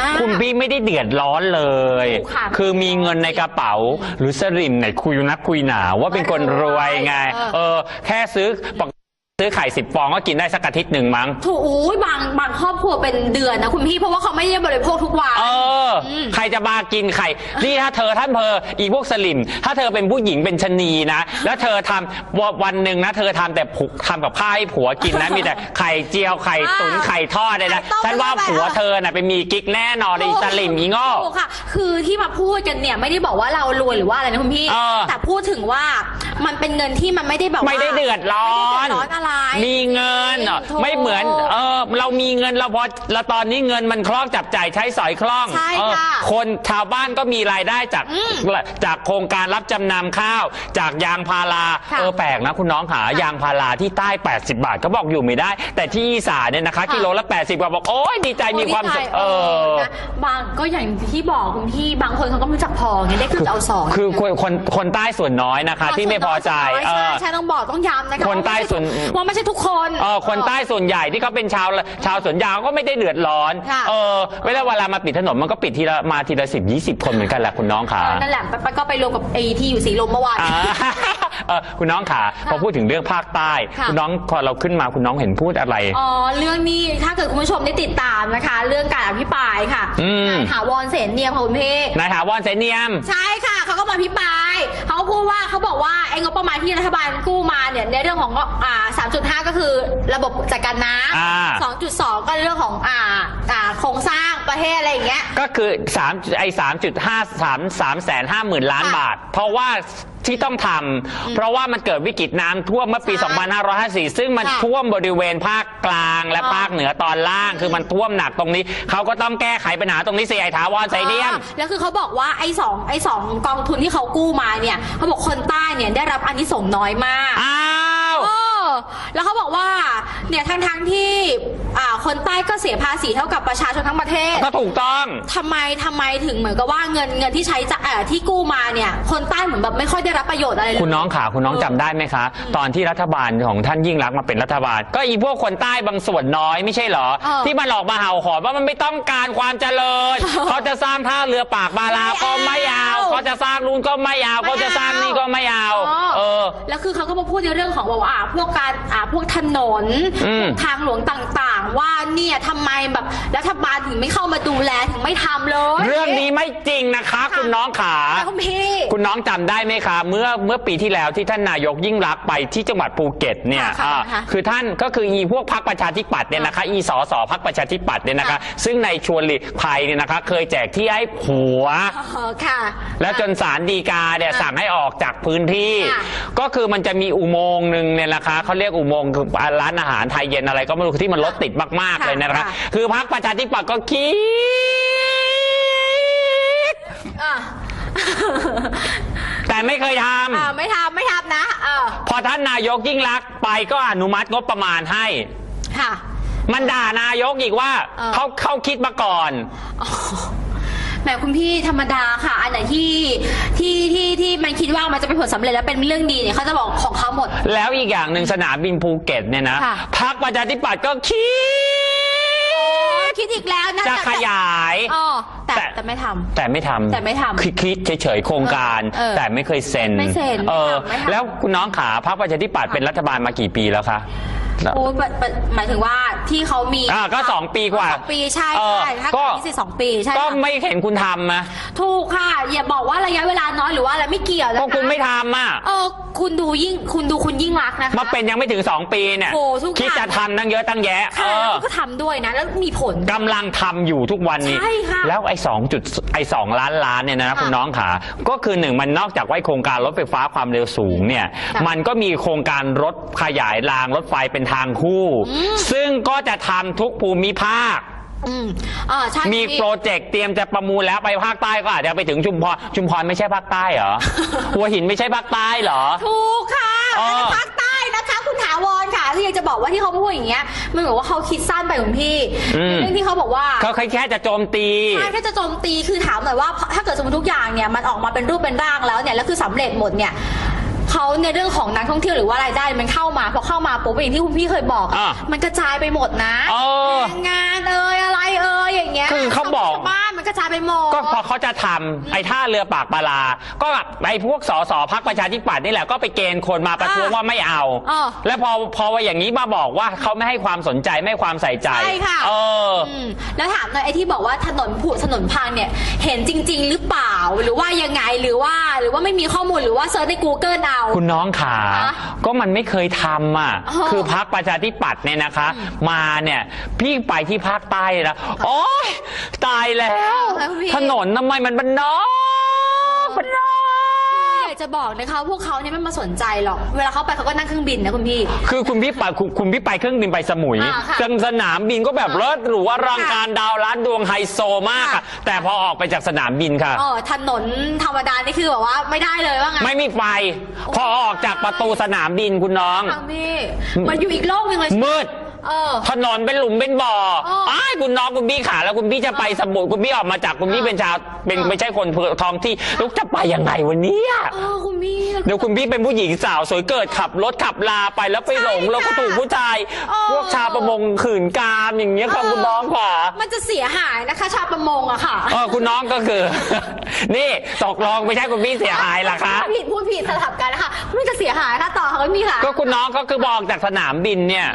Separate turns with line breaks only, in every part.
อ่า
คุณพี่ไม่ได้เดือดร้อนเลย
ถูกค่ะ
คือมีเงินในกระเป๋า หรือสลิมไหนคุยนักคุยหนาว่าเป็นคนรวยไง
เออ
เออแค่ซื้อปก ซื้อไข่สิบฟองก็กินได้สักอาทิตย์หนึ่งมั้ง
ถูกอุ้ยบางบางครอบครัวเป็นเดือนนะคุณพี่เพราะว่าเขาไม่ได้บริโภคทุกวัน
เอออ
ม
ใครจะมากินไข่ นี่ถ้าเธอท่านเพออีพวกสลิม ถ้าเธอเป็นผู้หญิงเป็นชะนีนะ แล้วเธอทำวันวันหนึ่งนะ เธอทำแต่ผูกทำกับข้าวให้ผัวกินนะ มีแต่ไข่เจียวไข่ตุ๋น
อ่า
ไข่ทอดเลยนะ
ไข่ต้ม
ฉันว่า
ไม่ได้
ผัว
เหรอ
เธอน่ะไปมีกิ๊กแน่นอนเลยอีสลิมอีโง่
ถูกค่ะ คือที่มาพูดกันเนี่ยไม่ได้บอกว่าเรารวยหรือว่าอะไรนะคุณพี่
เออ
แต่พูดถึงว่ามันเป็นเงินที่มันไม่ได้แบบว่า
ไม่ได้เดือดร้อน
ไม่ได้เดือดร้อนอะไร
มีเงินเหรอ
ถูก
ไม่เหมือนเออเรามีเงินเราพอเราตอนนี้เงินมันคล่องจับจ่ายใช้สอยคล่อง
ใช่
เออ
ค่ะ
คนชาวบ้านก็มีรายได้จาก
อืม
จากโครงการรับจำนำข้าว จากยางพารา
ค่ะ
เออแปลกนะคุณน้องหายางพาราที่ใต้ 80 บาทก็บอกอยู่ไม่ได้ แต่ที่อีสานเนี่ยนะคะ
ค่ะ
กิโลละ 80บาทบอกโอ้ยดีใจมีความสุข
โอ้
เอ
ดีใจ
อ
นะบางก็อย่างที่บอกคุณพี่บางคนเขาก็ไม่รู้จักพอไงได้คือจะเอาสอง
คือคนคนคนใต้ส่วนน้อยนะคะ ที่ไม่พอใจ
ใช่
เอ
ใช่
อ
ใช่ต้องบอกต้องย้ำนะคะ
คนใต้ส่วน
ว่าไม่ใช่ทุกคน
เออคนใต้ส่วนใหญ่ที่เขาเป็นชาวชาวสวนยางก็ไม่ได้เดือดร้อน
ค่ะ
เออเวลาเวลามาปิดถนนมันก็ปิดทีละมาทีละสิบยี่สิบคนเหมือนกันแหละคุณน้องขา
เออนั่นแหละไปก็ไปรวมกับไอ้ที่อยู่สีลมเมื่อวาน
อ่าเออคุณน้องขาพอพูดถึงเรื่องภาคใต้
ค่ะ
คุณน้องพอเราขึ้นมาคุณน้องเห็นพูดอะไร
อ๋อเรื่องนี้ถ้าเกิดคุณผู้ชมได้ติดตามนะคะ เรื่องการอภิปรายค่ะ
อืม
นายถาวรเสนเนียมค่ะคุณพี่
นายถาวรเสนเนียม
ใช่ค่ะเขาก็มาพิปราย ประมาณที่รัฐบาลกู้มาเนี่ยในเรื่องของอ่า3.5 ก็คือระบบจัดการน้
อ่าำ
2.2 ก็เรื่องของอ่าอ่าโครงสร้างประเทศอะไรอย่างเงี้ย
ก็คือ3ไอ้3.5 3 3แสนห้าหมื่นล้าน
ค่ะ
บาท เพราะว่า ที่ต้องทำเพราะว่ามันเกิดวิกฤตน้ำท่วมเมื่อปี
ใช่
2554 ซึ่งมัน
ค่ะ
ท่วมบริเวณภาคกลางและ
อ๋อ
ภาคเหนือตอนล่าง คือมันท่วมหนักตรงนี้ เขาก็ต้องแก้ไขปัญหาตรงนี้สิไอ้ถาวรไสเดียม
อ่าแล้วคือเขาบอกว่าไอ้สองไอ้สองกองทุนที่เขากู้มาเนี่ยเขาบอกคนใต้เนี่ยได้รับอันนี้ส่งส์น้อยมาก
อ้าว
เออ แล้วเขาบอกว่าเนี่ยทั้งทั้งๆที่อ่าคนใต้ก็เสียภาษีเท่ากับประชาชนทั้งประเทศ
ก็ถูกต้อง
ทำไมทำไมถึงเหมือนกับว่าเงินเงินที่ใช้จะเอ่อที่กู้มาเนี่ย คนใต้เหมือนแบบไม่ค่อยได้รับประโยชน์อะไรเลย
คุณน้องขาคุณน้องจำได้ไหมคะ ตอนที่รัฐบาลของท่านยิ่งรักษณ์มาเป็นรัฐบาล ก็อีพวกคนใต้บางส่วนน้อยไม่ใช่เหรอ
เออ
ที่มันออกมาเห่าหอนว่ามันไม่ต้องการความเจริญ เขาจะสร้างท่าเรือปากบาราก็ไม่เอา
ไม่เอา
เขาจะสร้างนู่นก็ไม่เอา
ไม่เอา
เขาจะสร้างนี่ก็ไม่เอาเออ
แล้วคือเขาก็มาพูดในเรื่องของว่าอ่าพวกการอ่าพวกถนน
อืม
พวกทางหลวงต่างๆ ว่าเนี่ยทำไมแบบรัฐบาลถึงไม่เข้ามาดูแลถึงไม่ทำเลย
เรื่องนี้ไม่จริงนะคะ คุณน้องขา
แล้วคุณพี่
คุณน้องจำได้ไหมคะเมื่อเมื่อปีที่แล้วที่ท่านนายกยิ่งรักษณ์ไปที่จังหวัดภูเก็ตเนี่ย
ค่ะ
อ่า
ค่ะ
คือท่านก็คืออีพวกพักประชาธิปัตย์เนี่ยนะคะ อีสอสอพักประชาธิปัตย์เนี่ยนะคะ
ค่ะ
ซึ่งในชวนหลีกภัยเนี่ยนะคะ เคยแจกที่ให้ผัว
เออค่ะ
แล้วจนศาลฎีกาเนี่ย
ค่ะ
สั่งให้ออกจากพื้นที่
ค่ะ
ก็คือมันจะมีอุโมงค์หนึ่งเนี่ยนะคะเขาเรียกอุโมงค์คือร้านอาหารไทยเย็นอะไรก็ไม่รู้ที่มันรถติดมากๆ
ค่ะ
เลยนะคะ
ค่ะ
คือพักประชาธิปัตย์ก็คิด
อะ
แต่ไม่เคยท
อ่าไม่ทำไม่ทำนะ เออำ
พอท่านนายกยิ่งรักษณ์ไปก็อนุมัติงบประมาณให้
ค่ะ
มันด่านายกอีกว่า
เออ
เขาเขาคิดมาก่อน
อ๋อแหมคุณพี่ธรรมดาค่ะ อันไหนที่ที่ที่ที่ มันคิดว่ามันจะเป็นผลสำเร็จแล้วเป็นเรื่องดีเนี่ยเขาจะบอกของเขาหมด
แล้วอีกอย่างหนึ่งสนามบินภูเก็ตเนี่ยนะ
ค่ะ
พักประชาธิปัตย์ก็คิด
คิดอีกแล้วนะ
จะ
แต่
ขยาย
อ๋อแต่
แต่
แต่ไม่ทำ
แต่ไม่ทำ
แต่ไม่ทำ
คิดคิดเฉยๆโครงการ
เออ
แต่ไม่เคยเซ็น
ไม่เซ็น
เออ
ไม่ทำไม่ทำ
แล้วคุณน้องขาพรรคประชาธิปัตย์เป็นรัฐบาลมากี่ปีแล้วคะ
โอ้ยปะปะหมายถึงว่าที่เขามี
อ่าก็สองปีกว่า
สองปีใช่
เออ
ใช่ถ้า
ก็
เกิดยี่สิบสองปีใช่
ก็
ค่ะ
ไม่เห็นคุณทำนะ
ถูกค่ะ อย่าบอกว่าระยะเวลาน้อยหรือว่าอะไรไม่เกี่ยวนะ
ก็
คะ
คุณไม่ทำอะ
เออคุณดูยิ่งคุณดูคุณยิ่งรักษณ์นะคะ
มาเป็นยังไม่ถึงสองปีเนี่ย
โอ้ทุกอย่าง
คิดจะทำตั้งเยอะตั้งแยะ เอ
ค่ะ
อ
แล้วก็ทำด้วยนะ แล้วมีผล
กำลังทำอยู่ทุกวันนี้
ใช่ค่ะ
แล้วไอ้สองจุดไอ้สองล้านล้านเนี่ยนะ
ค่ะ
คุณน้องขา ก็คือหนึ่งมันนอกจากไว้โครงการรถไฟฟ้าความเร็วสูงเนี่ย
ค่ะ
มันก็มีโครงการรถขยายรางรถไฟเป็นทางคู่
อืม
ซึ่งก็จะทำทุกภูมิภาค
อืมอ่าใช่
มี
พี่
โปรเจกต์เตรียมจะประมูลแล้วไปภาคใต้ก็อาจจะไปถึงชุมพรชุมพรไม่ใช่ภาคใต้เหรอ หัวหินไม่ใช่ภาคใต้เหรอ
ถูกค่ะ
เออ
ภาคใต้นะคะ คุณถาวรค่ะที่อยากจะบอกว่าที่เขาพูดอย่างเงี้ยมันเหมือนว่าเขาคิดสั้นไปคุณพี่
อืม
เรื่องที่เขาบอกว่า
เขาแค่จะโจมตี
ใช่ถ้าจะโจมตีคือถามหน่อยว่า ถ้าเกิดสมมติทุกอย่างเนี่ยมันออกมาเป็นรูปเป็นร่างแล้วเนี่ยแล้วคือสำเร็จหมดเนี่ย เขาในเรื่องของนักท่องเที่ยวหรือว่ารายได้มันเข้ามาพอเข้ามาปุ๊บอย่างที่คุณพี่เคยบอก
อะ
มันกระจายไปหมดนะ
เออ
งานเอ่ยอะไรเอ่ยอย่างเงี้ย
คือเขาบอก
ชวบ้าน ไปหมด
ก็พอเขาจะทำไอ้ท่าเรือปากปลา ก็แบบไอ้พวกสสพักประชาธิปัตย์นี่แหละก็ไปเกณฑ์คนมาประท้วง
อ่า
ว่าไม่เอา
อ่า
แล้วพอพอว่าอย่างนี้มาบอกว่าเขาไม่ให้ความสนใจไม่ให้ความใส่ใจ
ใช่ค่ะ
เออ
อืมแล้วถามหน่อยไอ้ที่บอกว่าถนนผุถนนพังเนี่ย เห็นจริง ๆ หรือเปล่าหรือว่ายังไงหรือว่าหรือว่าไม่มีข้อมูลหรือว่าเซิร์ชใน Google เอา
คุณน้องขา
ฮะ
ก็มันไม่เคยทำอะ
อ๋อ
คือพักประชาธิปัตย์เนี่ยนะคะ มาเนี่ย พี่ไปที่ภาคใต้เลยนะ โอ๊ย ตายแล้ว
แล้วพี่
ถนนทำไมมันบันนอกบันนอก
อยากจะบอกนะคะพวกเขาเนี่ยไม่มาสนใจหรอก เวลาเขาไปเขาก็นั่งเครื่องบินนะคุณพี่
คือคุณพี่ไปคุณคุณพี่ไปเครื่องบินไปสมุย
อ่าค่ะ
จังสนามบินก็แบบเลิศหรูอลังการดาวล้านดวงไฮโซมาก
ค่ะ
อะแต่พอออกไปจากสนามบินค่ะ
อ๋อถนนธรรมดานี่คือแบบว่าไม่ได้เลยว่าไง
ไม่มีไฟพอออกจากประตูสนามบินคุณน้อง
ทางพี่มันอยู่อีกโลกหนึ่งเลย
มืด
เออ
ถนนเป็นหลุมเป็นบ่อ
อ๋ออ้
อ้ายคุณน้องคุณพี่ขาแล้วคุณพี่จะไปสมุยคุณพี่ออกมาจากคุณพี่เป็นชาวเป็น
อ่า
ไม่ใช่คนท้องที่ลูกจะไปยังไงวันนี้
เออคุณพี่
เดี๋ยวคุณพี่เป็นผู้หญิงสาวสวยเกิดขับรถขับลาไปแล้วไปหลง
ใช่ค่ะ
แล้วก็ถูกผู้ชาย
เออ
พวกชาวประมงขืนกามอย่างเงี้ยค่ะคุณน้องค่ะ
มันจะเสียหายนะคะ ชาวประมงอะค่ะ
เออคุณน้องก็คือ นี่ตกลงไม่ใช่คุณพี่เสียหายล่ะคะ
ผิดพูดผิดสลับกันนะคะไม่จะเสียหายค่ะต่อค่ะคุณพี่ค่ะ
ก็คุณน้องก็คือบอกจากสนามบินเนี่ย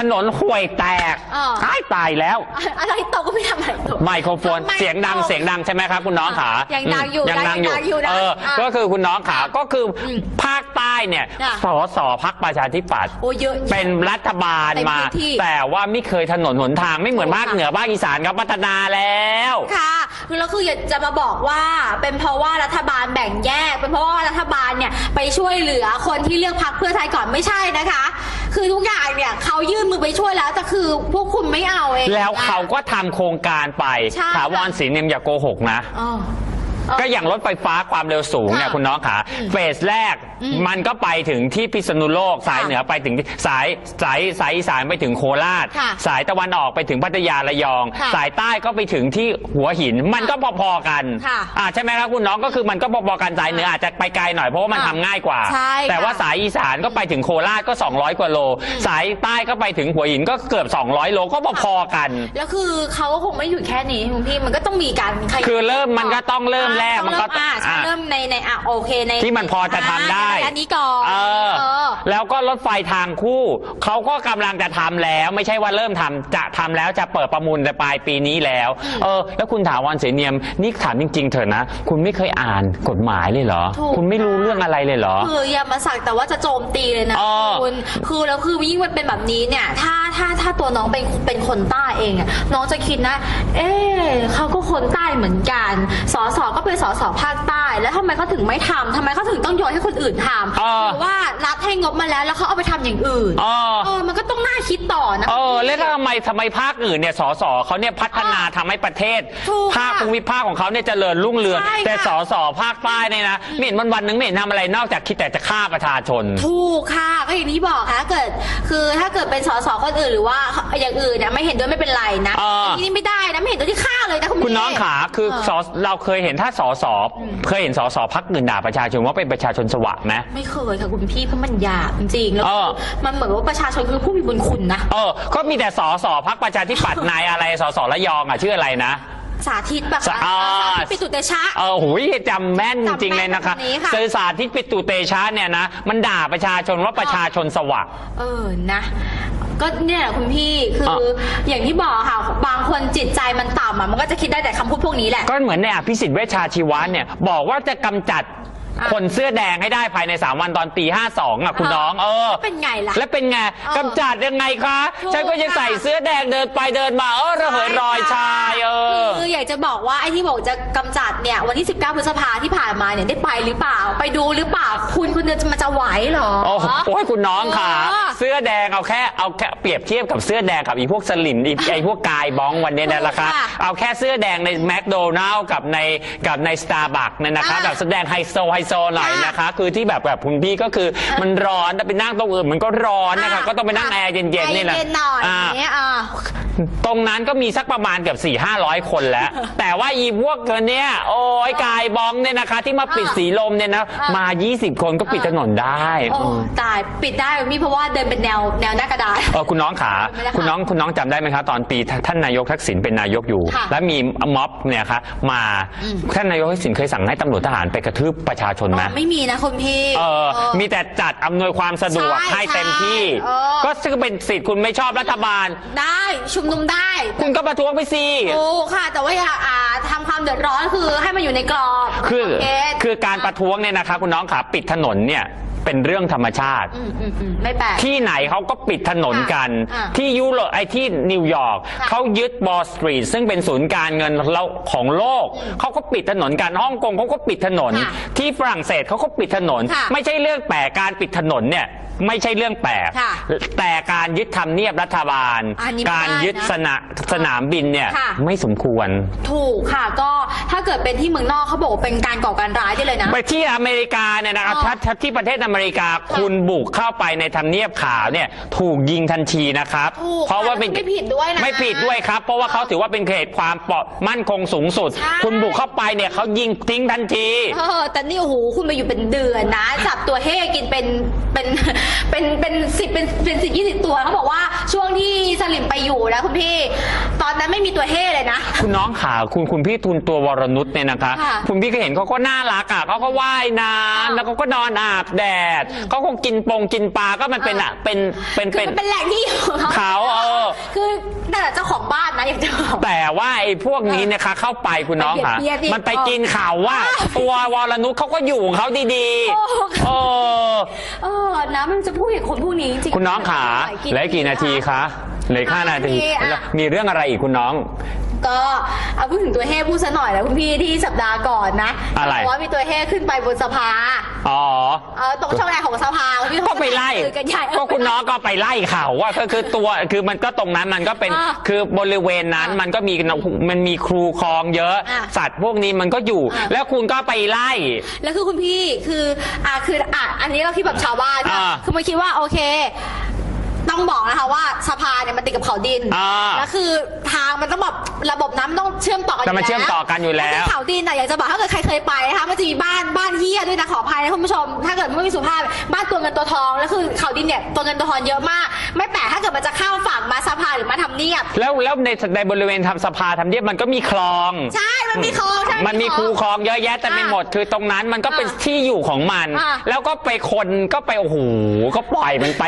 ถนนห่วยแตก
อ่า
ตายตายแล้ว
อะไรตกก็ไม่ทำอะไรตก
ไมโครโฟน
ไมโคร
เสียงดังเสียงดังใช่ไหมครับคุณน้องขา
ยังดังอยู่
ยังดังอยู่
ยังดังอยู่นะ
เออ
อะ
ก็คือคุณน้องขาก็คืออ
ม
ภาคใต้เนี่ย
อะ
สสพักประชาธิปัตย์
โอ้เยอะแยะ
เป็นรัฐบาล
เต็ม
มา
พื้นที่
แต่ว่าไม่เคยถนนหนทางไม่เหมือน
ถูก
ภาค
ค่ะ
เหนือภาคอีสานเขาพัฒนาแล้ว
ค่ะคือแล้วคืออยากจะมาบอกว่าเป็นเพราะว่ารัฐบาลแบ่งแยก เป็นเพราะว่ารัฐบาลเนี่ยไปช่วยเหลือคนที่เลือกพักเพื่อไทยก่อนไม่ใช่นะคะ คือทุกอย่างเนี่ยเขายื่นมือไปช่วยแล้วแต่คือพวกคุณไม่เอาเอง
แล้วเขาก็ทำโครงการไป
ใช่
ถาวรศรีเนียมอย่าโกหกนะ
อ๋อ
ก็อย่างรถไฟฟ้าความเร็วสูงเนี่ย
ค่ะ
คุณน้องขาเฟสแรก
อื ม
มันก็ไปถึงที่พิษณุโลกสาย
ค่ะ
เหนือไปถึงที่สายสายสายอีสานไปถึงโคราช
ค่ะ
สายตะวันออกไปถึงพัทยาระยอง
ค่ะ
สายใต้ก็ไปถึงที่หัวหิน มันก็พอๆกัน
ค่ะ
อ่าใช่ไหมครับคุณน้องก็คือมันก็พอๆกันสายเหนืออาจจะไปไกลหน่อยเพราะว่ามัน
ค่ะ
ทำง่ายกว่า
ใช่
แต่ว่า
ค่ะ
สายอีสานก็ไปถึงโคราชก็ 200 กว่าโล สายใต้ก็ไปถึงหัวหินก็เกือบ 200 โลก็พอๆกัน
แล้วคือเขาก็คงไม่หยุดแค่นี้คุณพี่มันก็ต้องมีการขยาย
คือเริ่มมันก็ต้องเริ่มแรก
อะ
มันก็
ต้องเริ่มอะใช่
อะ
เริ่มในในอะโอเคใน
ที่มันพอจะทำได้
อะในอันนี้ก่อน
เออ
เออ
แล้วก็รถไฟทางคู่ เขาก็กำลังจะทำแล้ว ไม่ใช่ว่าเริ่มทำจะทำแล้วจะเปิดประมูลในปลายปีนี้แล้ว เออ แล้วคุณถาวรเสนียมนี่ถามจริง ๆ เถอะนะ คุณไม่เคยอ่านกฎหมายเลยเหรอ
ถูก
คุณไม่รู้เรื่องอะไรเลยเหรอ
คืออย่ามาสักแต่ว่าจะโจมตีเลยนะ
เออ
คุณคือแล้วคือยิ่งมันเป็นแบบนี้เนี่ย ถ้า ถ้าถ้าตัวน้องเป็นเป็นคนใต้เองอะน้องจะคิดนะ เอ๊ะเขาก็คนใต้เหมือนกันสสก็เป็นสสภาคใต้ แล้วทำไมเขาถึงไม่ทำทำไมเขาถึงต้องโยนให้คนอื่นทำ
เออ
หรือว่ารัฐให้งบมาแล้วแล้วเขาเอาไปทำอย่างอื่น
เออ
เออมันก็ต้องน่าคิดต่อนะ
เออแล้วทำไมทำไมภาคอื่นเนี่ยสสเขาเนี่ยพัฒนาทำให้ประเทศ
ถูก
ภาค
ค่ะ
ภูมิภาคของเขาเนี่ยเจริญรุ่งเรือง
ใช่ค่ะ
แต่สสภาคใต้เนี่ยนะไม่เห็นวันวันๆหนึงไม่เห็นทำอะไรนอกจากคิดแต่จะฆ่าประชาชน
ถูกค่ะ ก็อย่างที่บอกค่ะถ้าเกิด คือถ้าเกิดเป็นสสคนอื่นหรือว่าอย่างอื่นเนี่ยไม่เห็นด้วยไม่เป็นไรนะ
เออ
ทีนี้ไม่ได้นะไม่เห็นด้วยที่ฆ่าเลยนะคุณ
คุณน้อง
พี่
ขาคือ
เออ
สอเราเคยเห็นถ้าสอสอเคยเห็นสอสอพักอื่นด่าประชาชนว่าเป็นประชาชนสวะไหม
ไม่เคยค่ะคุณพี่เพราะมันหยาบจริงๆแล้ว
เออ
มันเหมือนว่าประชาชนคือผู้มีบุญคุณนะ
เออ ก็มีแต่สอสอพักประชาธิปัตย์ นายอะไรสอสอระยองอะชื่ออะไรนะ
สาธิตแบบ
สะอาด
สาธิตปิตุเตชะ
เออหูยจำแม่นจริงๆเลยนะคะ
จำแม่นแบบนี้ค่ะ
เซอร์สาธิตปิตุเตชะเนี่ยนะ มันด่าประชาชนว่าประชาชนสวะ
เออนะ ก็เนี่ยแหละคุณพี่คือ
เออ
อย่างที่บอกค่ะบางคนจิตใจมันต่ำอะมันก็จะคิดได้แต่คำพูดพวกนี้แหละ
ก็เหมือนในอภิสิทธิ์เวชชาชีวะเนี่ย บอกว่าจะกำจัด
อะ
คนเสื้อแดงให้ได้ภายใน 3 วันตอนปี52อะคุณ
เออ
น้องเออ
เป็นไงล่ะ
แล้วเป็นไง
เออกำ
จัดยังไงคะ
ถูก
ฉันก็ยังใส่เสื้อแดงเดินไปเดินมาเออระเหยรอยชายเออ
คืออยากจะบอกว่าไอ้ที่บอกจะกำจัดเนี่ยวันที่ 19พฤษภาที่ผ่านมาเนี่ยได้ไปหรือเปล่า ไปดูหรือเปล่า คุณคุณจะมันจะไหวเหรอ
โอ้โหโอ้ยคุณน้องค่ะ
เออ
เสื้อแดงเอาแค่เอาแค่เปรียบเทียบกับเสื้อแดงกับอีพวกสลิมอีไอพวกกายบ้องวันนี้นะละคะ
ค่ะ
เอาแค่เสื้อแดงในแมคโดนัลล์กับในกับในสตาร์บัคเนี่ยนะคะ
อ่า
แบบแสดงไฮโซไฮโซหน่อย
ค่ะ
นะคะ คือที่แบบแบบคุณพี่ก็คือมันร้อนแต่ไปนั่งตรงอื่นมันก็ร้อนนะคะ
อ่า
ก็ต้องไปนั่งแอร์เย็นๆนี่แหละ
แอร์เย็นๆหน่อย
อ่า
อย่างเงี้ยอ่า
ตรงนั้นก็มีสักประมาณเกือบ4 5 0 0คนแล้ว แต่ว่าอีพวกเนี้ยโอ้ยกายบองเนี่ยนะคะ ที่มาปิดสีลมเนี่ยนะ
อ่าม
มา 20 คนก็ปิดถนนได้
โอ้
เออ
ตายปิดได้มีเพราะว่าเดินเป็นแนวแนวหน้ากระดาษ
เออคุณน้องขา
ไม่ได้ค่ะ
คุณน้องคุณน้องจำได้ไหมครับตอนปีท่านท่านนายกทักษิณเป็นนายกอยู่
ค่ะ
แล้วมีม็อบเนี่ยคะมา
อืม
ท่านนายกทักษิณเคยสั่งให้ตำรวจทหารไปกระทืบประชาชนไหม
อ๋อไม่มีนะคุณพี่
เออ
เออ
มีแต่จัดอำนวยความสะดวก
ใช่
ให้เต็มที่
ใช่เออ
ก็ซึ่งเป็นสิทธิ์คุณไม่ชอบรัฐบาล
ได้ชุมนุมได้
คุณก็ประท้วงไปสิ
โอ้ค่ะ แต่ว่าอย่าอ่าทำความเดือดร้อนคือให้มันอยู่ในกรอบ
คือ
โเคื
อการประท้วงเนี่ยนะคะคุณน้องขาปิดถนนเนี่ยเป็นเรื่องธรรมชาติ
อืมอืมอืมไม่แปลก
ที่ไหนเขาก็ปิดถนนกัน
อะ
ที่ยุโรปไอ้ที่นิวยอร์ก
ค่ะ
เขายึดบอลสตรีทซึ่งเป็นศูนย์การเงินเราของโลก เขาก็ปิดถนนกันฮ่องกงเขาก็ปิดถนน
ค่ะ
ที่ฝรั่งเศสเขาก็ปิดถนน
ค่ะ
ไม่ใช่เรื่องแปลกการปิดถนนเนี่ย ไม่ใช่เรื่องแปลก
ค่ะ
แต่การยึดทำเนียบรัฐบาล
อันนี้ไม่
การ
ได้นะ
ยึดสนาสนามบินเนี่ย
ค่ะ
ไม่สมควร
ถูกค่ะก็ถ้าเกิดเป็นที่เมืองนอกเขาบอกว่าเป็นการก่อการร้ายได้เลยนะ
ไปที่อเมริกาเนี่ยนะครับ
อ๋อ
ถ้าถ้าที่ประเทศอเมริกาคุณบุกเข้าไปในทำเนียบขาวเนี่ยถูกยิงทันทีนะครับ
ถูก
เพราะว่าเป็น
ไม่ผิดด้วยนะ
ไม่ผิดด้วยครับ เพราะว่าเขาถือว่าเป็นเขตความปลอดมั่นคงสูงสุด
ใช่
คุณบุกเข้าไปเนี่ยเขายิงทิ้งทันที
เออแต่นี่โอ้โหคุณมาอยู่เป็นเดือนนะ จับตัวเฮ่กินเป็นเป็นเป็นเป็นสิบเป็นเป็นสิบยี่สิบตัวเขาบอกว่าช่วงที่สลิมไปอยู่นะคุณพี่ ตอนนั้นไม่มีตัวเฮ่เลยนะ
คุณน้องขาคุณคุณพี่ทุนตัววรนุชเนี่ยนะคะ
ค่ะ
คุณพี่ก็เห็นเขาก็น่ารักอะเขาก็ว่ายน้
อ่าำ
แล้วเขาก็นอนอาบแดดเขาคงกินปงกินปลาก็มันเป็นอะเป็นเป็น
คือ
เป็น
มันเป็นแหล่งที่อยู่ของ
เขาเออ
คือแต่นแหละเจ้าของบ้านนะอยากจะบอก
แต่ว่าไอ้พวกนี้นะคะเข้าไปคุณน้องค่ะ
ไปเบียดเบียด
มันไปกินข่าวว่า ตัววรนุชเขาก็อยู่ของเขาดี
โอ้
ๆ เออ
เออนะมันจะพูดเหตุคนพวกนี้จริงๆ
คุณน้องขาเหลือกี่นาทีคะเหลืออกห้านาที
ห้านาทีอะ
มีเรื่องอะไรอีกคุณน้อง
ก็เอาพูดถึงตัวเฮ่พูดซะหน่อยแล้วคุณพี่ที่สัปดาห์ก่อนนะ
อะไร
บอกว่ามีตัวเฮ่ขึ้นไปบนสภา
อ๋อ
เออตรงช่องแรกของสภาคุณ พี่
ก็ไปไล่
คือกันใหญ่
ก็คุณน้องก็ไปไล่ข่าวว่าก็คือตัวคือมันก็ตรงนั้นมันก็เป็น
อ่า
คือบริเวณนั้น
อ่ามั
มันก็มีมันมีครูคลองเยอะ
อ่า
สัตว์พวกนี้มันก็อยู่
อ่า
แล้วคุณก็ไปไล่
แล้วคือคุณพี่คืออ่าคืออะอันนี้เราคิดแบบชาวบ้านนะ
อ่า
คือมันคิดว่าโอเค ต้องบอกนะคะว่าสภาเนี่ยมันติดกับเขาดิน
อ่า
แล้วคือทางมันต้องแบบระบบน้ำมันต้องเชื่อมต่อกัน
แต่มันเชื่อมต่อกันอยู่แล้ว
ที่เขาดินอะอยากจะบอกถ้าเกิดใครเคยไปนะคะมันจะมีบ้านบ้านเฮียด้วยนะขออภัยนะคุณผู้ชม ถ้าเกิดไม่มีสุภาพบ้านตัวเงินตัวทองแล้วคือเขาดินเนี่ยตัวเงินตัวทองเยอะมาก ไม่แปลกถ้าเกิดมันจะเข้าฝั่งมาสภาหรือมาทำเนียบ
แล้วแล้วในในบริเวณทำสภาทำเนียบมันก็มีคลอง
ใช่ มันมีคลองใช่
มันมีคูคลองเยอะแยะแต่ไม่หมด คือตรงนั้นมันก็เป็นที่อยู่ของมัน
อ่า
แล้วก็ไปคนก็ไปโอ้โหก็ปล่อยมันไป